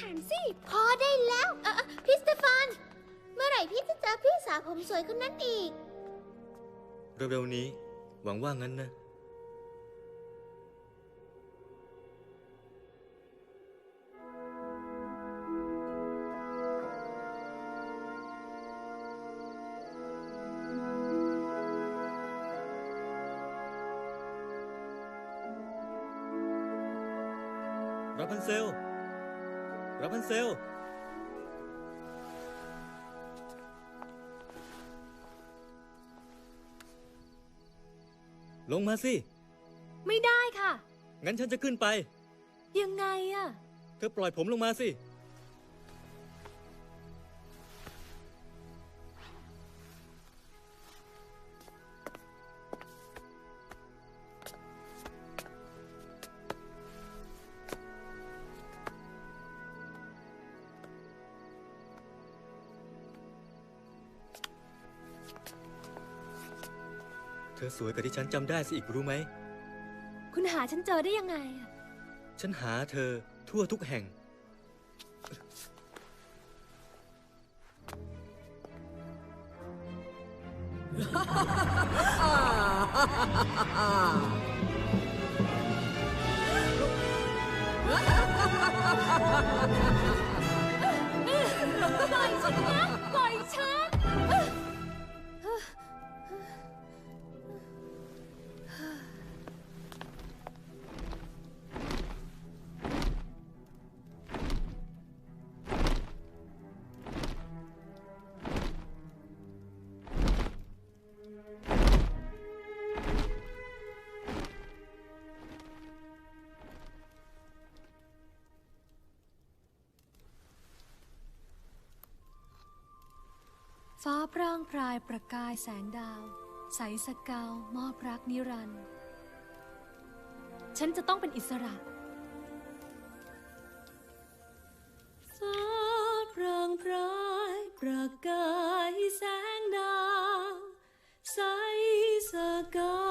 ถามสิ พอได้แล้วเออเออพี่สเตฟาน เมื่อไหร่พี่จะเจอพี่สาวผมสวยคนนั้นอีก เร็วๆนี้ หวังว่างั้นนะ รับพันเซล รับพันเซล ลงมาสิ ไม่ได้ค่ะ งั้นฉันจะขึ้นไป ยังไงอะ เธอปล่อยผมลงมาสิ เธอสวยกว่าที่ฉันจำได้สิอีกรู้ไหม คุณหาฉันเจอได้ยังไงอะฉันหาเธอทั่วทุกแห่ง ปล่อยฉันนะปล่อยฉัน ฟ้าพร่างพรายประกายแสงดาว ใสสกาวมอบรักนิรันดร์ฉันจะต้องเป็นอิสระฟ้าพรางพรายประกายแสงดาว ใสสกาว